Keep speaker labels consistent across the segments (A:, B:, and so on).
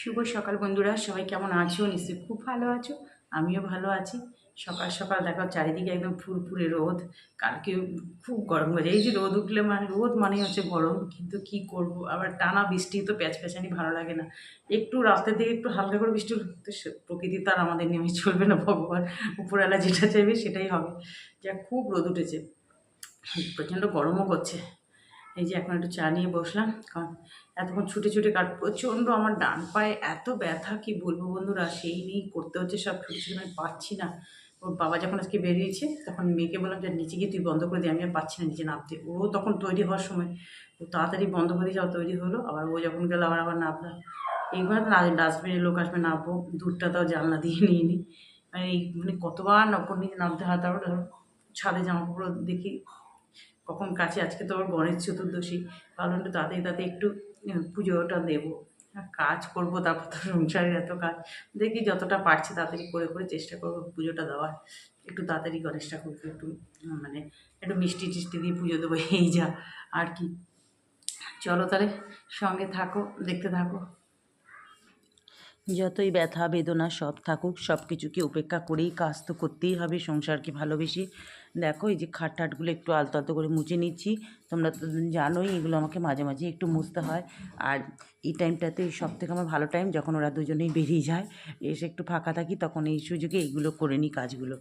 A: শুভ সকাল বন্ধুরা, সবাই কেমন আছো? নিশ্চয়ই খুব ভালো আছো, আমিও ভালো আছি। সকাল সকাল দেখো চারিদিকে একদম ফুরফুরে রোদ, কালকে খুব গরম হয়ে যায় এই যে রোদ উঠলে মানে রোদ মানেই হচ্ছে গরম, কিন্তু কি করব? আবার টানা বৃষ্টি তো প্যাচ প্যাচানি ভালো লাগে না। একটু রাস্তার দিকে একটু হালকা করে বৃষ্টি তো প্রকৃতি তো আর আমাদের নেমে চলবে না, ভগবান। উপরওয়ালা যেটা চাইবে সেটাই হবে। যা খুব রোদ উঠেছে। প্রচণ্ড গরমও করছে। এই যে এখন একটু চা নিয়ে বসলাম, কারণ এতক্ষণ ছুটে ছুটে কাট প্রচণ্ড আমার ডান পায়ে এত ব্যথা, কি বলব বন্ধুরা? সেই নিয়েই করতে হচ্ছে সব, ছুটে ছুটে আমি পাচ্ছি না। ওর বাবা যখন আজকে বেরিয়েছে, তখন মেয়েকে বললাম, যে, নিচে গিয়ে তুই বন্ধ করে দিই আমি আর পাচ্ছি না নিচে নামতে। ও তখন তৈরি হওয়ার সময়, ও তাড়াতাড়ি বন্ধ করে যাওয়া তৈরি হলো, আবার ও যখন গেল, আবার আবার নামলাম এইবার না ডাস্টবিনে লোক আসবে, নামবো দূরটা তাও জানলা দিয়ে নিয়ে নিই মানে এই মানে কতবার নকর নিচে নামতে হয়, তারপর ধরো ছাদে জামা কাপড় দেখি কখন কাছে? আজকে তো আবার গণেশ চতুর্দশী। একটু তাড়াতাড়ি তাতে একটু পুজোটা দেবো। কাজ করব তারপর তো সংসারের এত কাজ। দেখি যতটা পারছি তাড়াতাড়ি করে করে চেষ্টা করব পুজোটা দেওয়ার। একটু তাড়াতাড়ি গণেশ ঠাকুরকে একটু মানে একটু মিষ্টি টিষ্টি দিয়ে পুজো দেবো। এই যা আর কি। চলো তাহলে সঙ্গে থাকো, দেখতে থাকো।
B: যতই ব্যথা, বেদনা সব থাকুক সব কিছুকে উপেক্ষা করেই কাজ তো করতেই হবে, সংসারকে ভালোবেসে। দেখো, এই যে খাট টাটগুলো একটু আলতো আলতো করে মুছে নিচ্ছি। তোমরা তো জানোই, এগুলো আমাকে মাঝে মাঝে একটু মুছতে হয়। আর এই টাইমটাতে সব থেকে আমার ভালো টাইম যখন ওরা দুজনেই বেরিয়ে যায়, এসে একটু ফাঁকা থাকি, তখন এই সুযোগে এইগুলো করে নিই কাজগুলো।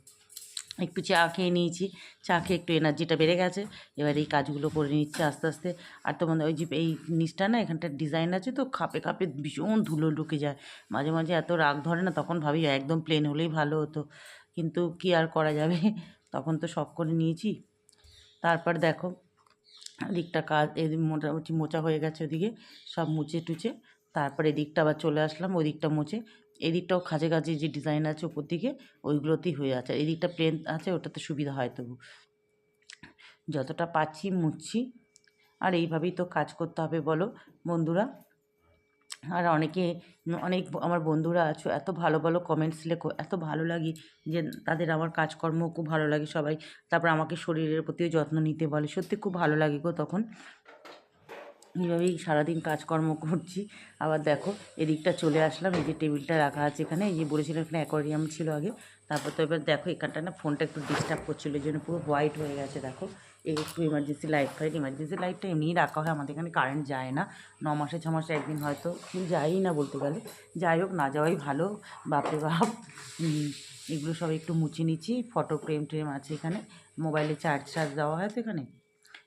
B: একটু চা খেয়ে নিয়েছি। চা খেয়ে একটু এনার্জিটা বেড়ে গেছে। এবার এই কাজগুলো করে নিচ্ছে আস্তে আস্তে। আর তোমাদের ওই যে এই নিচটা না এখানটার ডিজাইন আছে তো, খাপে খাপে ভীষণ ধুলো ঢুকে যায়। মাঝে মাঝে এত রাগ ধরে না, তখন ভাবি একদম প্লেন হলেই ভালো হতো। কিন্তু কি আর করা যাবে? তখন তো সব করে নিয়েছি। তারপর দেখো, এদিকটা কাজ এদিক মোটামুটি মোচা হয়ে গেছে ওদিকে, সব মুছে টুচে তারপর এদিকটা আবার চলে আসলাম, ওদিকটা মুছে। এদিকটাও খাঁজে খাঁজে যে ডিজাইন আছে উপর দিকে, ওইগুলোতেই হয়ে আছে। এদিকটা প্লেন আছে, ওটাতে সুবিধা হয় তবু যতটা পাচ্ছি মুছছি। আর এইভাবেই তো কাজ করতে হবে বলো বন্ধুরা। আর অনেকে, অনেক আমার বন্ধুরা আছো, এত ভালো ভালো কমেন্টস লেখো, এত ভালো লাগে যে তাদের আমার কাজকর্ম খুব ভালো লাগে সবাই। তারপর আমাকে শরীরের প্রতিও যত্ন নিতে বলে, সত্যি খুব ভালো লাগে গো তখন। এইভাবেই সারাদিন কাজকর্ম করছি। আবার দেখো, এদিকটা চলে আসলাম, এই যে টেবিলটা রাখা আছে এখানে, এই যে বলেছিলাম এখানে অ্যাকোয়ারিয়াম ছিল আগে। তারপর তো এবার দেখো এখানটা না ফোনটা একটু ডিস্টার্ব করছিল, এই জন্য পুরো হোয়াইট হয়ে গেছে, দেখো। একটু ইমার্জেন্সি লাইট ফাইট ইমার্জেন্সি লাইটটা এমনিই রাখা হয়, আমাদের এখানে কারেন্ট যায় না। ন মাসে, ছ মাসে একদিন হয়তো যায়ই না বলতে গেলে। যাই হোক, না যাওয়াই ভালো। বাপরে বাপ। এগুলো সব একটু মুছে নিচ্ছি। ফটো ফ্রেম ট্রেম আছে এখানে। মোবাইলে চার্জ চার্জ দেওয়া হয় তো এখানে।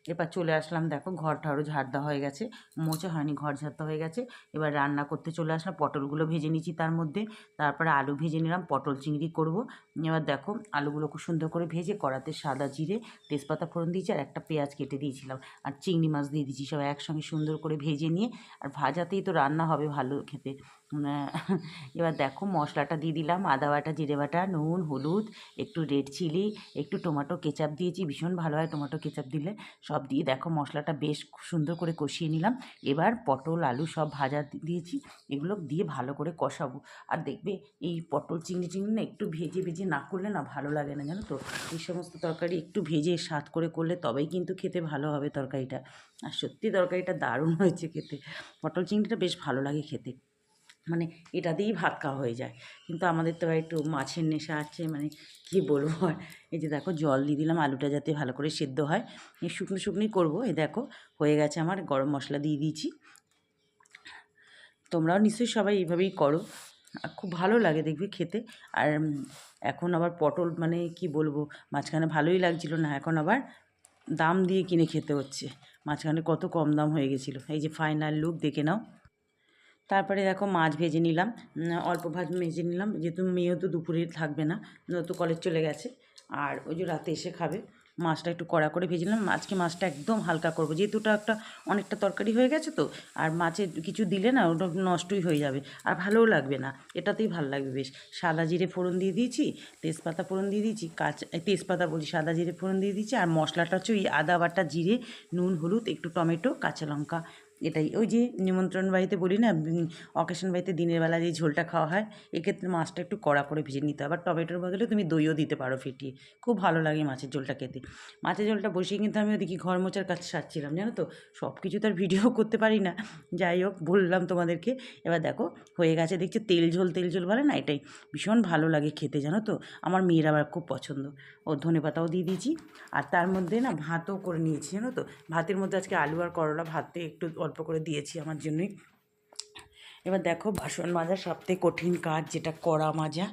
B: এবার চলে আসলাম, দেখো ঘর ঠারও ঝাড় দেওয়া হয়ে গেছে। মোচা হয়নি, ঘর ঝাড়তে হয়ে গেছে। এবার রান্না করতে চলে আসলাম, পটলগুলো ভেজে নিচ্ছি তার মধ্যে। তারপরে আলু ভেজে নিলাম, পটল চিংড়ি করব। এবার দেখো আলুগুলো খুব সুন্দর করে ভেজে কড়াতে সাদা জিরে, তেজপাতা ফোড়ন দিয়েছি আর একটা পেঁয়াজ কেটে দিয়েছিলাম। আর চিংড়ি মাছ দিয়ে দিয়েছি সব একসঙ্গে সুন্দর করে ভেজে নিয়ে। আর ভাজাতেই তো রান্না হবে ভালো খেতে। এবার দেখো মশলাটা দিয়ে দিলাম। আদা বাটা, জিরে বাটা, নুন, হলুদ, একটু রেড চিলি একটু টমেটো কেচাপ দিয়েছি। ভীষণ ভালো হয় টমেটো কেচাপ দিলে। সব দিয়ে দেখো মশলাটা বেশ সুন্দর করে কষিয়ে নিলাম। এবার পটল, আলু সব ভাজা দিয়েছি। এগুলো দিয়ে ভালো করে কষাবো। আর দেখবে এই পটল চিংড়ি চিংড়ি না একটু ভেজে ভেজে না করলে না ভালো লাগে না জানো তো? এই সমস্ত তরকারি একটু ভেজে স্বাদ করে করলে তবেই কিন্তু খেতে ভালো হবে তরকারিটা। আর সত্যি তরকারিটা দারুণ হয়েছে খেতে। পটল চিংড়িটা বেশ ভালো লাগে খেতে। মানে এটা দিয়েই ভাত খাওয়া হয়ে যায়। কিন্তু আমাদের তো একটু মাছের নেশা আছে মানে কী বলব আর। এই যে দেখো জল দিয়ে দিলাম, আলুটা যাতে ভালো করে সেদ্ধ হয়। এই শুকনো শুকনোই করব, এই দেখো হয়ে গেছে আমার গরম মশলা দিয়ে দিয়েছি। তোমরাও নিশ্চয়ই সবাই এইভাবেই করো। খুব ভালো লাগে দেখবি খেতে। আর এখন আবার পটল মানে কি বলব, মাঝখানে ভালোই লাগছিল না, এখন আবার দাম দিয়ে কিনে খেতে হচ্ছে। মাঝখানে কত কম দাম হয়ে গেছিল। এই যে ফাইনাল লুক দেখে নাও। তারপরে দেখো মাছ ভেজে নিলাম। অল্প ভাজ ভেজে নিলাম। যেহেতু মেয়েও তো দুপুরে থাকবে না তো কলেজ চলে গেছে। আর ওই যে রাতে এসে খাবে। মাছটা একটু কড়া করে ভেজে নিলাম। আজকে মাছটা একদম হালকা করব। যেহেতু ওটা একটা অনেকটা তরকারি হয়ে গেছে তো, আর মাছে কিছু দিলে না ওটা নষ্টই হয়ে যাবে। আর ভালোও লাগবে না। এটাতেই ভালো লাগবে বেশ। সাদা জিরে ফোড়ন দিয়ে দিয়েছি, তেজপাতা ফোড়ন দিয়ে দিয়েছি, কাঁচা তেজপাতা বলি, সাদা জিরে ফোড়ন দিয়ে দিয়েছি, আর মশলাটা হচ্ছে ওই আদা, বাটা, জিরে, নুন, হলুদ, একটু টমেটো, কাঁচা লঙ্কা এটাই। ওই যে নিমন্ত্রণ বাড়িতে বলি না অকেশন বাড়িতে দিনের বেলা যে ঝোলটা খাওয়া হয়, এক্ষেত্রে মাছটা একটু কড়া করে ভেজে নিতে হয় আবার টমেটোর বদলে তুমি দইও দিতে পারো ফেটিয়ে খুব ভালো লাগে মাছের ঝোলটা খেতে। মাছের ঝোলটা বসিয়ে কিন্তু আমি ওদিকে ঘর মোচার কাছে সারছিলাম, জানো তো? সব কিছু তো আর ভিডিও করতে পারি না। যাই হোক, বললাম তোমাদেরকে। এবার দেখো, হয়ে গেছে, দেখছি তেল ঝোল তেল ঝোল বলে না? এটাই। ভীষণ ভালো লাগে খেতে, জানো তো? আমার মেয়ের আবার খুব পছন্দ। ও ধনে পাতাও দিয়ে দিয়েছি। আর তার মধ্যে না ভাতও করে নিয়েছি, জানো তো? ভাতের মধ্যে আজকে আলু আর করলা ভাতে একটু অল্প করে দিয়েছি আমার জন্যই। এবার দেখো বাসন মাজা সবথেকে কঠিন কাজ যেটা কড়া মাজা।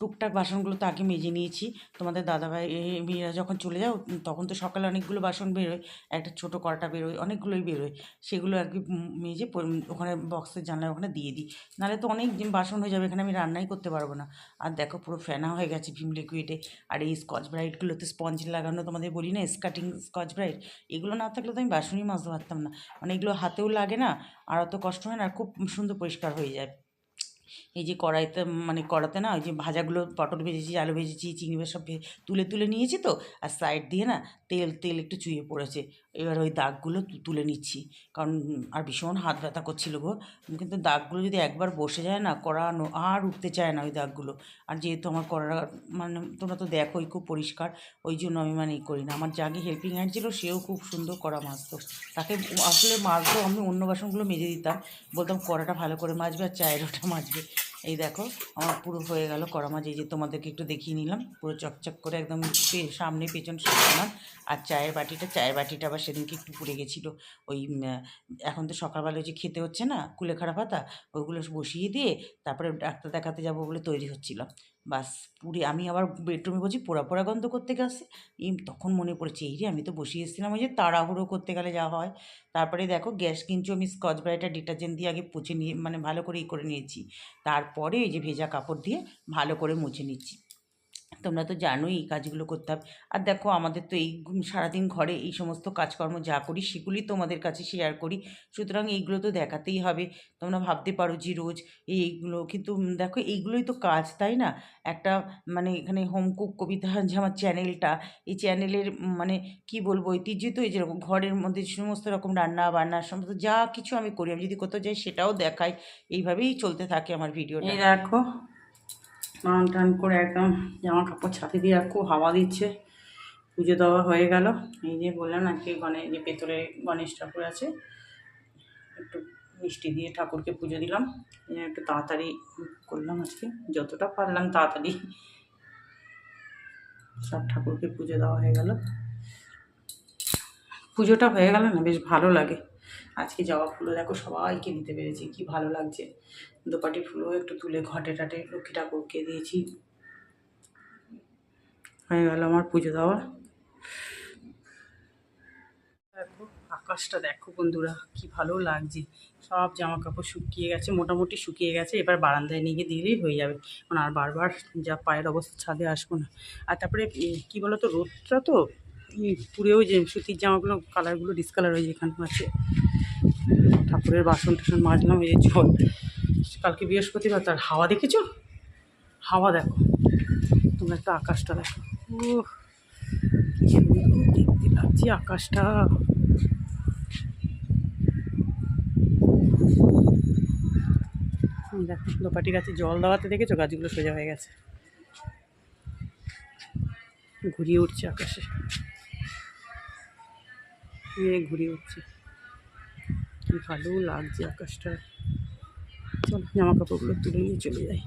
B: টুকটাক বাসনগুলো তো আগে মেজে নিয়েছি। তোমাদের দাদাভাই মেয়েরা যখন চলে যাও তখন তো সকালে অনেকগুলো বাসন বেরোয়, একটা ছোটো কড়াটা বেরোয়, অনেকগুলোই বেরোয়। সেগুলো আর কি মেজে ওখানে বক্সের জানলায় ওখানে দিয়ে দিই। নাহলে তো অনেক বাসন হয়ে যাবে, এখানে আমি রান্নাই করতে পারব না। আর দেখো পুরো ফেনা হয়ে গেছে ভিম লিকুইডে আর এই স্কচ ব্রাইটগুলোতে স্পঞ্জ লাগানো, তোমাদের বলি না স্কাটিং স্কচ ব্রাইট এগুলো না থাকলে তো আমি বাসনই মাজতে পারতাম না। মানে এগুলো হাতেও লাগে না আর অত কষ্ট হয় না খুব সুন্দর পরিষ্কার হয়ে যায়। এই যে কড়াইতে মানে কড়াতে না ওই যে ভাজাগুলো, পটল ভেজেছি, আলু ভেজেছি, চিংড়ি সব তুলে তুলে নিয়েছি তো, আর সাইড দিয়ে না তেল তেল একটু চুইয়ে পড়েছে। এবার ওই দাগগুলো তুলে নিচ্ছি। কারণ আর ভীষণ হাত ব্যথা করছিল গো। কিন্তু দাগগুলো যদি একবার বসে যায় না কড়ানো আর উঠতে চায় না ওই দাগগুলো। আর যেহেতু আমার কড়া মানে তোমরা তো দেখোই খুব পরিষ্কার, ওই জন্য আমি মানে ই করি না। আমার যাকে হেল্পিং হ্যান্ড ছিল, সেও খুব সুন্দর কড়া মাজতো। তাকে আসলে মাজতো আমি অন্য বাসনগুলো মেজে দিতাম, বলতাম কড়াটা ভালো করে মাজবে আর চায়ের ওটা মাজবে। এই দেখো, আমার পুরো হয়ে গেল কড়া মাছ। এই যে তোমাদেরকে একটু দেখিয়ে নিলাম, পুরো চকচক করে একদম সামনে পেছন সামান আর চায়ের বাটিটা চায়ের বাটিটা আবার সেদিনকে একটু পুড়ে গেছিল। ওই এখন তো সকালবেলা যে খেতে হচ্ছে না, কুলেখাড়া পাতা ওইগুলো বসিয়ে দিয়ে তারপরে ডাক্তার দেখাতে যাব বলে তৈরি হচ্ছিলাম। বাস পুরে আমি আবার বেডরুমে বসি পোড়া পোড়া গন্ধ করতে গেছে। এই তখন মনে পড়েছে, এই রে, আমি তো বসে এসেছিলাম, ওই যে তাড়াহুড়ো করতে গেলে যাওয়া হয়। তারপরে দেখো, গ্যাস কিনছো, আমি স্কচ ব্রাইটার ডিটারজেন্ট দিয়ে আগে পুছে নিয়ে মানে ভালো করে ই করে নিয়েছি। তারপরে এই যে ভেজা কাপড় দিয়ে ভালো করে মুছে নিচ্ছি। তোমরা তো জানোই এই কাজগুলো করতে হবে। আর দেখো, আমাদের তো এই সারাদিন ঘরে এই সমস্ত কাজকর্ম যা করি, সেগুলি তোমাদের কাছে শেয়ার করি। সুতরাং এইগুলো তো দেখাতেই হবে। তোমরা ভাবতে পারো যে রোজ এইগুলো কিন্তু দেখো, এইগুলোই তো কাজ, তাই না? একটা মানে এখানে হোম কুক কবিতা যে আমার চ্যানেলটা এই চ্যানেলের মানে কি বলব, ঐতিহ্য তো এই যেরকম ঘরের মধ্যে সমস্ত রকম রান্না বান্না, সমস্ত যা কিছু আমি করি, আমি যদি কোথাও যাই সেটাও দেখাই। এইভাবেই চলতে থাকে আমার ভিডিওটা
A: দেখো স্নান টান করে একদম জামা কাপড় ছাতে দিয়ে আর খুব হাওয়া দিচ্ছে। পুজো দেওয়া হয়ে গেল। এই যে বললাম আজকে গণেশ যে ভেতরে গণেশ ঠাকুর আছে, একটু মিষ্টি দিয়ে ঠাকুরকে পুজো দিলাম। একটু তাড়াতাড়ি করলাম আজকে। যতটা পারলাম তাড়াতাড়ি সব ঠাকুরকে পুজো দেওয়া হয়ে গেল। পুজোটা হয়ে গেল না, বেশ ভালো লাগে। আজকে জবা ফুলও দেখো সবাইকে দিতে পেরেছি, কি ভালো লাগছে। দোপাটি ফুলও একটু তুলে ঘটে টাটে লক্ষ্মী ঠাকুরকে দিয়েছি। হয়ে গেল আমার পুজো দেওয়া। দেখো, আকাশটা দেখো বন্ধুরা, কি ভালো লাগছে। সব জামা কাপড় শুকিয়ে গেছে, মোটামুটি শুকিয়ে গেছে, এবার বারান্দায় নিয়ে গিয়ে দিলেই হয়ে যাবে। কারণ আর বারবার যা পায়ের অবস্থা ছাদে আসব না। আর তারপরে কি বলো তো রোদটা তো পুরেও যে সুতির জামাগুলো কালারগুলো ডিসকালার হয়ে যেখানে আছে। ঠাকুরের বাসন টাসন মাজলাম, এই যে জল। কালকে বৃহস্পতিবার, তার হাওয়া দেখেছ? হাওয়া দেখো। তোমরা একটা আকাশটা দেখো। দেখতে লাগছে আকাশটা। দেখো দোপাটি গাছে জল দেওয়াতে দেখেছ? গাছগুলো সোজা হয়ে গেছে। ঘুরিয়ে উঠছে আকাশে। ঘুরিয়ে উঠছে। কি ভালো লাগছে আকাশটা। চলো জামা কাপড়গুলো তুলে নিয়ে চলে যাই।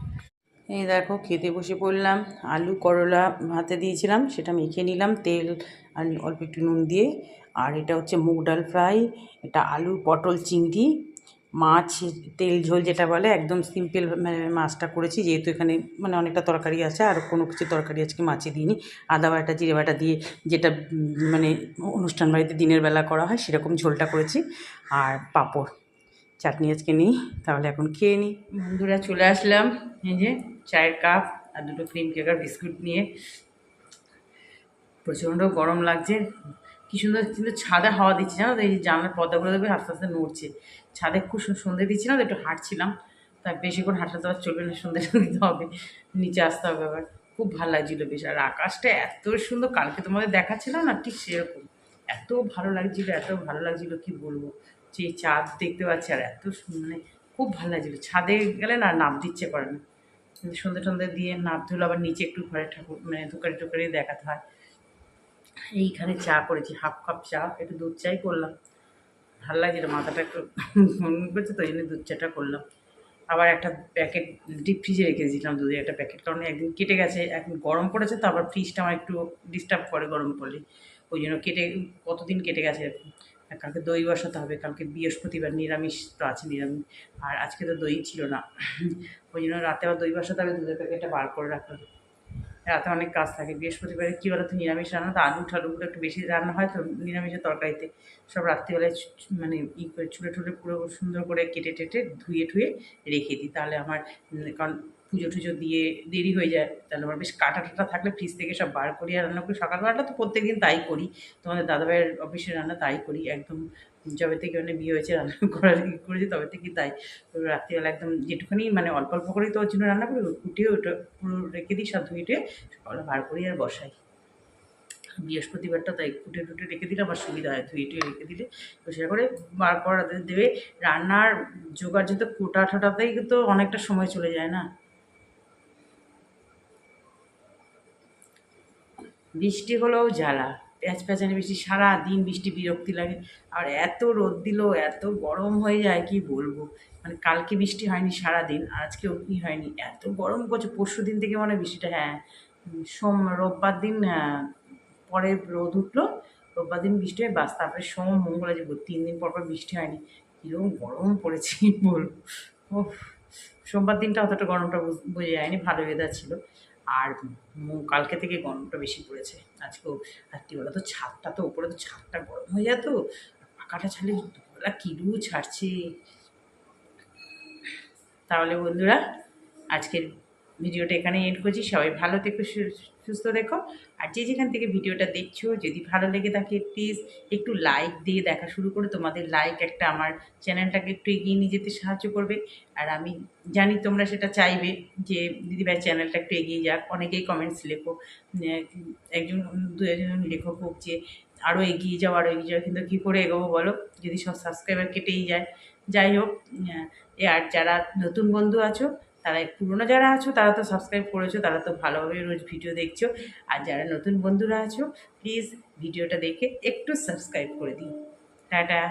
A: এই দেখো খেতে বসে পড়লাম, আলু, করলা ভাতে দিয়েছিলাম, সেটা মেখে নিলাম, তেল আর অল্প একটু নুন দিয়ে। আর এটা হচ্ছে মুগ ডাল ফ্রাই, এটা আলু, পটল, চিংড়ি, মাছ, তেল, ঝোল যেটা বলে, একদম সিম্পল মানে মাছটা করেছি, যেহেতু এখানে মানে অনেকটা তরকারি আছে, আর কোনো কিছু তরকারি আজকে মাছে দিইনি। আদা বাটা, জিরে বাটা দিয়ে যেটা মানে অনুষ্ঠান বাড়িতে দিনের বেলা করা হয়, সেরকম ঝোলটা করেছি। আর পাঁপড়। চাটনি আজকে নেই, তাহলে এখন খেয়ে নিই বন্ধুরা, চলে আসলাম। এই যে চায়ের কাপ আর দুটো ক্রিম কেক আর বিস্কুট নিয়ে। প্রচণ্ড গরম লাগছে। কি সুন্দর, কিন্তু ছাদে হাওয়া দিচ্ছে, জানো তো? এই জানলার পর্দাগুলো দেখবে আস্তে আস্তে নড়ছে। ছাদে খুব সন্ধে তো, একটু হাঁটছিলাম। তা বেশি করে তো আর চলবে না সন্ধ্যেটা দিতে হবে। নিচে আসতে হবে আবার। খুব ভালো লাগছিল বেশ। আর আকাশটা এত সুন্দর, কালকে তোমাদের দেখাচ্ছিলাম না, ঠিক সেরকম। এত ভালো লাগছিল, এত ভালো লাগছিল, কি বলব? যে চাঁদ দেখতে পাচ্ছি আর এত মানে খুব ভালো লাগছিল। ছাদে গেলে না নাপ দিচ্ছে করে না। কিন্তু সন্ধ্যে দিয়ে নাপ ধুলো আবার নিচে একটু ঘরে ঠাকুর মানে ধুকারি টুকারি দেখাতে হয়। এইখানে চা করেছি, হাফ কাপ চা, একটু দুধ চাই করলাম। ভালো লাগছিল, মাথাটা একটু করছে, তো ওই জন্য দুধ চাটা করলাম। আবার একটা প্যাকেট ডিপ ফ্রিজে রেখে দিয়েছিলাম দুধের একটা প্যাকেট, কারণ একদিন কেটে গেছে, এখন গরম পড়েছে তো আবার ফ্রিজটা আমার একটু ডিস্টার্ব করে গরম পড়লে। ওই জন্য কেটে, কতদিন কেটে গেছে কালকে দই বসাতে হবে, কালকে বৃহস্পতিবার নিরামিষ তো আছে নিরামিষ, আর আজকে তো দই ছিল না। ওই জন্য রাতে আবার দই বসাতে হবে, দুধের প্যাকেটটা বার করে রাখতে হবে রাতে অনেক কাজ থাকে। বৃহস্পতিবারে কী বলো তো নিরামিষ রান্না, তো আলু ঠালুগুলো একটু বেশি রান্না হয়, তো নিরামিষের তরকারিতে। সব রাত্রিবেলায় মানে ই করে ছুলে টুলে পুরো সুন্দর করে কেটে টেটে ধুয়ে ঠুয়ে রেখে দিই। তাহলে আমার কারণ পুজো টুজো দিয়ে দেরি হয়ে যায়, তাহলে আমার বেশ কাটা টাটা থাকলে ফ্রিজ থেকে সব বার করি আর রান্না করি। সকালবেলাটা তো প্রত্যেকদিন তাই করি। তোমাদের দাদাভাইয়ের অফিসে রান্না তাই করি, একদম যবে থেকে মানে বিয়ে হয়েছে, রান্না করার ই করেছি, তবে থেকে তাই। রাত্রিবেলা একদম যেটুখানি মানে অল্প অল্প করেই তো ওর জন্য রান্না করি কুটিয়ে ওটা পুরো রেখে দিই, সব ধুয়ে টুয়ে সকালে বার করি আর বসাই। বৃহস্পতিবারটা তাই কুটে টুটে রেখে দিলে আমার সুবিধা হয়, ধুয়ে টুয়ে রেখে দিলে। তো সেটা করে বার করা দেবে। রান্নার জোগাড় যেতে কোটা ঠোটাতেই তো অনেকটা সময় চলে যায় না। বৃষ্টি হলেও জ্বালা। প্যাচ প্যাচানি বৃষ্টি সারা দিন বৃষ্টি, বিরক্তি লাগে। আর এত রোদ দিল, এত গরম হয়ে যায়, কি বলব? মানে কালকে বৃষ্টি হয়নি সারা দিন আজকেও কি হয়নি? এত গরম করছে, পরশু দিন থেকে মানে বৃষ্টিটা হ্যাঁ সোম, রোববার দিন পরে রোদ উঠল, রোববার দিন বৃষ্টি হয় বাস, তারপরে সোম, মঙ্গল আছে তিন দিন পর পর বৃষ্টি হয়নি। কীরকম গরম পড়েছে বলব? ও সোমবার দিনটা অতটা গরমটা বোঝা যায়নি, ভালো ওয়েদার ছিল। আর কালকে থেকে গরমটা বেশি পড়েছে। আজকেও কি বলতো ছাদটা তো, উপরে তো ছাদটা গরম হয়ে যেত পাখাটা ছাড়লে দুপুরবেলা কিরু ছাড়ছে। তাহলে বন্ধুরা, আজকের ভিডিওটা এখানে এড করছি। সবাই ভালো থেকো সুস্থ দেখো আর যে যেখান থেকে ভিডিওটা দেখছ, যদি ভালো লেগে থাকে প্লিজ একটু লাইক দিয়ে দেখা শুরু করে। তোমাদের লাইক একটা আমার চ্যানেলটাকে একটু এগিয়ে নিয়ে যেতে সাহায্য করবে। আর আমি জানি তোমরা সেটা চাইবে যে, দিদিভাই চ্যানেলটা একটু এগিয়ে যাক। অনেকেই কমেন্টস লেখো একজন, দু একজন লেখক হোক যে আরও এগিয়ে যাও আরও এগিয়ে যাও, কিন্তু কী করে এগোবো বলো? যদি সব সাবস্ক্রাইবার কেটেই যায়। যাই হোক আর যারা নতুন বন্ধু আছো তারা পুরনো যারা আছো, তারা তো সাবস্ক্রাইব করেছ, তারা তো ভালোভাবে রোজ ভিডিও দেখছ। আর যারা নতুন বন্ধুরা আছো প্লিজ ভিডিওটা দেখে একটু সাবস্ক্রাইব করে দিই টাটা।